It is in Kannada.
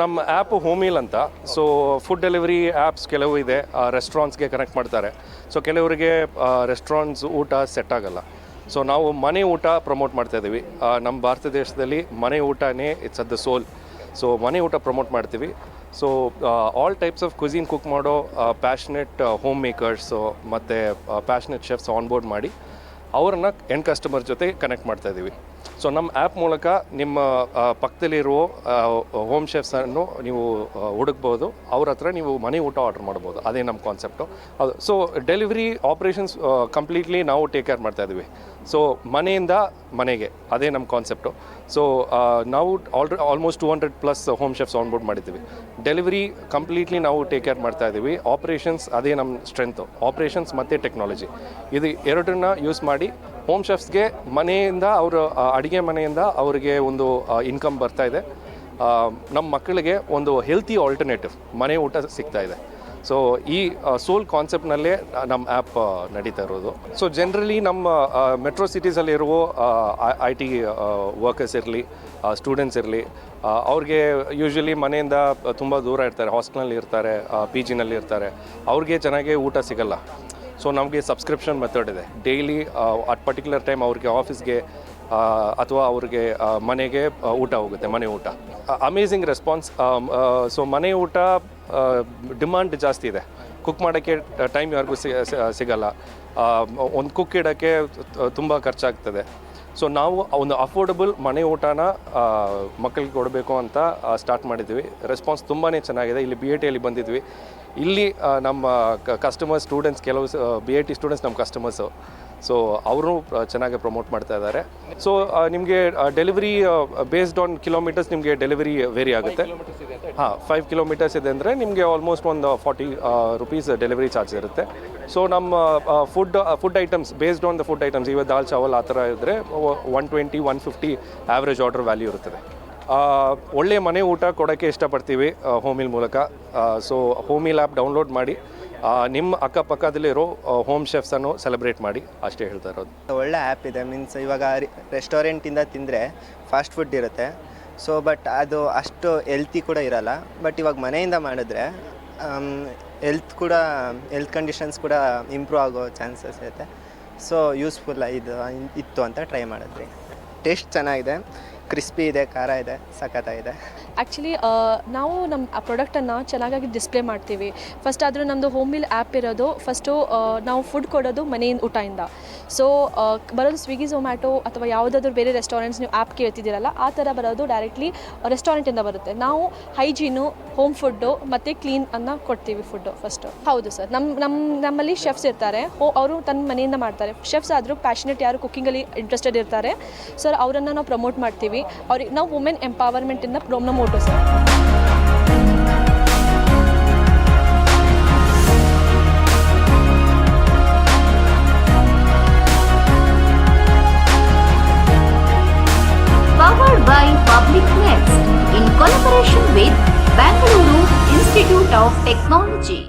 ನಮ್ಮ ಆ್ಯಪ್ ಹೋಮೀಲ್ ಅಂತ. ಸೊ ಫುಡ್ ಡೆಲಿವರಿ ಆ್ಯಪ್ಸ್ ಕೆಲವು ಇದೆ, ಆ ರೆಸ್ಟೋರೆಂಟ್ಸ್ಗೆ ಕನೆಕ್ಟ್ ಮಾಡ್ತಾರೆ. ಸೊ ಕೆಲವರಿಗೆ ರೆಸ್ಟೋರೆಂಟ್ಸ್ ಊಟ ಸೆಟ್ ಆಗಲ್ಲ. ಸೊ ನಾವು ಮನೆ ಊಟ ಪ್ರಮೋಟ್ ಮಾಡ್ತಾ ಇದ್ದೀವಿ. ನಮ್ಮ ಭಾರತ ದೇಶದಲ್ಲಿ ಮನೆ ಊಟನೇ it's at the soul so ಮನೆ ಊಟ ಪ್ರಮೋಟ್ ಮಾಡ್ತೀವಿ. So all types of cuisine cook ಮಾಡೋ ಪ್ಯಾಷನೆಟ್ ಹೋಮ್ ಮೇಕರ್ಸು ಮತ್ತು ಪ್ಯಾಷನೆಟ್ ಶೆಫ್ಸ್ ಆನ್ಬೋರ್ಡ್ ಮಾಡಿ, ಅವ್ರನ್ನ ಎಂಡ್ ಕಸ್ಟಮರ್ ಜೊತೆ ಕನೆಕ್ಟ್ ಮಾಡ್ತಾ ಇದ್ದೀವಿ. ಸೊ ನಮ್ಮ ಆ್ಯಪ್ ಮೂಲಕ ನಿಮ್ಮ ಪಕ್ಕದಲ್ಲಿರುವ ಹೋಮ್ ಶೆಫ್ಸನ್ನು ನೀವು ಹುಡುಕ್ಬೋದು. ಅವ್ರ ಹತ್ರ ನೀವು ಮನೆ ಊಟ ಆರ್ಡರ್ ಮಾಡ್ಬೋದು. ಅದೇ ನಮ್ಮ ಕಾನ್ಸೆಪ್ಟು ಅದು ಸೊ ಡೆಲಿವರಿ ಆಪ್ರೇಷನ್ಸ್ ಕಂಪ್ಲೀಟ್ಲಿ ನಾವು ಟೇಕ್ ಕೇರ್ ಮಾಡ್ತಾ ಇದ್ದೀವಿ. ಸೊ ಮನೆಯಿಂದ ಮನೆಗೆ. ಅದೇ ನಮ್ಮ ಕಾನ್ಸೆಪ್ಟು ಸೊ ನಾವು already almost two hundred plus home chefs onboard ಮಾಡಿದ್ದೀವಿ. ಡೆಲಿವರಿ ಕಂಪ್ಲೀಟ್ಲಿ ನಾವು ಟೇಕ್ ಕೇರ್ ಮಾಡ್ತಾ ಇದ್ದೀವಿ. ಆಪ್ರೇಷನ್ಸ್ ಅದೇ ನಮ್ಮ ಸ್ಟ್ರೆಂತು ಆಪ್ರೇಷನ್ಸ್ ಮತ್ತು ಟೆಕ್ನಾಲಜಿ ಇದು ಎರಡನ್ನ ಯೂಸ್ ಮಾಡಿ ಹೋಮ್ ಶೆಫ್ಸ್ಗೆ ಮನೆಯಿಂದ ಅವರು ಅಡುಗೆ ಮನೆಯಿಂದ ಅವರಿಗೆ ಒಂದು ಇನ್ಕಮ್ ಬರ್ತಾ ಇದೆ. ನಮ್ಮ ಮಕ್ಕಳಿಗೆ ಒಂದು ಹೆಲ್ತಿ ಆಲ್ಟರ್ನೇಟಿವ್ ಮನೆ ಊಟ ಸಿಗ್ತಾ ಇದೆ. ಸೊ ಈ ಸೋಲ್ ಕಾನ್ಸೆಪ್ಟ್ನಲ್ಲೇ ನಮ್ಮ ಆ್ಯಪ್ ನಡೀತಾ ಇರೋದು. ಸೊ ಜನರಲಿ ನಮ್ಮ ಮೆಟ್ರೋ ಸಿಟೀಸಲ್ಲಿರುವ ಐ ಟಿ ವರ್ಕರ್ಸ್ ಇರಲಿ ಸ್ಟೂಡೆಂಟ್ಸ್ ಇರಲಿ ಅವ್ರಿಗೆ ಯೂಶ್ವಲಿ ಮನೆಯಿಂದ ತುಂಬ ದೂರ ಇರ್ತಾರೆ ಹಾಸ್ಟೆಲ್ನಲ್ಲಿ ಇರ್ತಾರೆ ಪಿ ಜಿನಲ್ಲಿ ಇರ್ತಾರೆ ಅವ್ರಿಗೆ ಚೆನ್ನಾಗಿ ಊಟ ಸಿಗಲ್ಲ. ಸೊ ನಮಗೆ ಸಬ್ಸ್ಕ್ರಿಪ್ಷನ್ ಮೆಥಡ್ ಇದೆ. ಡೈಲಿ ಅಟ್ ಪರ್ಟಿಕ್ಯುಲರ್ ಟೈಮ್ ಅವ್ರಿಗೆ ಆಫೀಸ್ಗೆ ಅಥವಾ ಅವ್ರಿಗೆ ಮನೆಗೆ ಊಟ ಹೋಗುತ್ತೆ, ಮನೆ ಊಟ. ಅಮೇಝಿಂಗ್ ರೆಸ್ಪಾನ್ಸ್ ಸೊ ಮನೆ ಊಟ ಡಿಮಾಂಡ್ ಜಾಸ್ತಿ ಇದೆ. ಕುಕ್ ಮಾಡೋಕ್ಕೆ ಟೈಮ್ ಯಾರಿಗೂ ಸಿಗಲ್ಲ. ಒಂದು ಕುಕ್ ಇಡೋಕ್ಕೆ ತುಂಬ ಖರ್ಚಾಗ್ತದೆ. ಸೊ ನಾವು ಒಂದು ಅಫೋರ್ಡಬಲ್ ಮನೆ ಊಟನ ಮಕ್ಕಳಿಗೆ ಕೊಡಬೇಕು ಅಂತ ಸ್ಟಾರ್ಟ್ ಮಾಡಿದ್ವಿ. ರೆಸ್ಪಾನ್ಸ್ ತುಂಬಾ ಚೆನ್ನಾಗಿದೆ. ಇಲ್ಲಿ ಬಿ ಎ ಟಿಯಲ್ಲಿ ಬಂದಿದ್ವಿ. ಇಲ್ಲಿ ನಮ್ಮ ಕಸ್ಟಮರ್ಸ್ ಸ್ಟೂಡೆಂಟ್ಸ್ ಕೆಲವು ಬಿ ಎ ಟಿ ಸ್ಟೂಡೆಂಟ್ಸ್ ನಮ್ಮ ಕಸ್ಟಮರ್ಸು ಸೊ ಅವರು ಚೆನ್ನಾಗಿ ಪ್ರಮೋಟ್ ಮಾಡ್ತಾ ಇದ್ದಾರೆ. ಸೊ ನಿಮಗೆ ಡೆಲಿವರಿ ಬೇಸ್ಡ್ ಆನ್ ಕಿಲೋಮೀಟರ್ಸ್ ನಿಮಗೆ ಡೆಲಿವರಿ ವೇರಿ ಆಗುತ್ತೆ. ಹಾಂ ಫೈವ್ ಕಿಲೋಮೀಟರ್ಸ್ ಇದೆ ಅಂದರೆ ನಿಮಗೆ ಆಲ್ಮೋಸ್ಟ್ ಒಂದು ಫಾರ್ಟಿ ರುಪೀಸ್ ಡೆಲಿವರಿ ಚಾರ್ಜ್ ಇರುತ್ತೆ. ಸೊ ನಮ್ಮ food food items based on the food items ಇವಾಗ ದಾಲ್ ಚಾವಲ್ ಆ ಥರ ಇದ್ದರೆ one twenty one fifty average order value ಇರುತ್ತದೆ. ಆ, ಒಳ್ಳೆ ಮನೆ ಊಟ ಕೊಡೋಕ್ಕೆ ಇಷ್ಟಪಡ್ತೀವಿ ಹೋಮಿಲ್ ಮೂಲಕ. ಸೊ ಹೋಮಿಲ್ ಆ್ಯಪ್ ಡೌನ್ಲೋಡ್ ಮಾಡಿ ನಿಮ್ಮ ಅಕ್ಕಪಕ್ಕದಲ್ಲಿರೋ ಹೋಮ್ ಶೆಫ್ಸನ್ನು ಸೆಲೆಬ್ರೇಟ್ ಮಾಡಿ, ಅಷ್ಟೇ ಹೇಳ್ತಾ ಇರೋದು. ಒಳ್ಳೆ ಆ್ಯಪ್ ಇದೆ. ಮೀನ್ಸ್ ಇವಾಗ ರೆಸ್ಟೋರೆಂಟಿಂದ ತಿಂದರೆ ಫಾಸ್ಟ್ ಫುಡ್ ಇರುತ್ತೆ. ಸೊ ಬಟ್ ಅದು ಅಷ್ಟು ಹೆಲ್ತಿ ಕೂಡ ಇರಲ್ಲ. ಬಟ್ ಇವಾಗ ಮನೆಯಿಂದ ಮಾಡಿದ್ರೆ ಹೆಲ್ತ್ ಕೂಡ ಹೆಲ್ತ್ ಕಂಡೀಷನ್ಸ್ ಕೂಡ ಇಂಪ್ರೂವ್ ಆಗೋ ಚಾನ್ಸಸ್ ಇರುತ್ತೆ. ಸೊ ಯೂಸ್ಫುಲ್ ಇದು ಇತ್ತು ಅಂತ ಟ್ರೈ ಮಾಡಿದ್ರಿ. ಟೇಸ್ಟ್ ಚೆನ್ನಾಗಿದೆ. ಕ್ರಿಸ್ಪಿ ಇದೆ, ಖಾರ ಇದೆ ಸಖತ್ತಾಗಿದೆ ಆ್ಯಕ್ಚುಲಿ ನಾವು ನಮ್ಮ ಆ ಪ್ರಾಡಕ್ಟನ್ನು ಚೆನ್ನಾಗಾಗಿ ಡಿಸ್ಪ್ಲೇ ಮಾಡ್ತೀವಿ. ಫಸ್ಟ್ ಆದರೂ ನಮ್ಮದು ಹೋಮ್ ಮಿಲ್ ಆ್ಯಪ್ ಇರೋದು. ಫಸ್ಟು ನಾವು ಫುಡ್ ಕೊಡೋದು ಮನೆಯಿಂದ, ಊಟದಿಂದ. ಸೊ ಬರೋದು ಸ್ವಿಗ್ಗಿ ಝೊಮ್ಯಾಟೊ ಅಥವಾ ಯಾವುದಾದ್ರೂ ಬೇರೆ ರೆಸ್ಟೋರೆಂಟ್ಸ್ ನೀವು ಆ್ಯಪ್ ಕೇಳ್ತಿದ್ದೀರಲ್ಲ, ಆ ಥರ ಬರೋದು ಡೈರೆಕ್ಟ್ಲಿ ರೆಸ್ಟೋರೆಂಟಿಂದ ಬರುತ್ತೆ. ನಾವು ಹೈಜೀನು ಹೋಮ್ ಫುಡ್ಡು ಮತ್ತು ಕ್ಲೀನ್ ಅನ್ನ ಕೊಡ್ತೀವಿ ಫುಡ್ಡು ಫಸ್ಟು ಹೌದು ಸರ್ ನಮ್ಮ ನಮ್ಮ ನಮ್ಮಲ್ಲಿ ಶೆಫ್ಸ್ ಇರ್ತಾರೆ. ಹೋ, ಅವರು ತನ್ನ ಮನೆಯಿಂದ ಮಾಡ್ತಾರೆ. ಶೆಫ್ಸ್ ಆದರೂ ಪ್ಯಾಷನೆಟ್ ಯಾರು ಕುಕ್ಕಿಂಗಲ್ಲಿ ಇಂಟ್ರೆಸ್ಟೆಡ್ ಇರ್ತಾರೆ. ಸರ್ ಅವರನ್ನು ನಾವು ಪ್ರಮೋಟ್ ಮಾಡ್ತೀವಿ. ಅವ್ರಿಗೆ, ನಾವು women ಎಂಪವರ್ಮೆಂಟಿಂದ promote sir Bangalore Institute of Technology.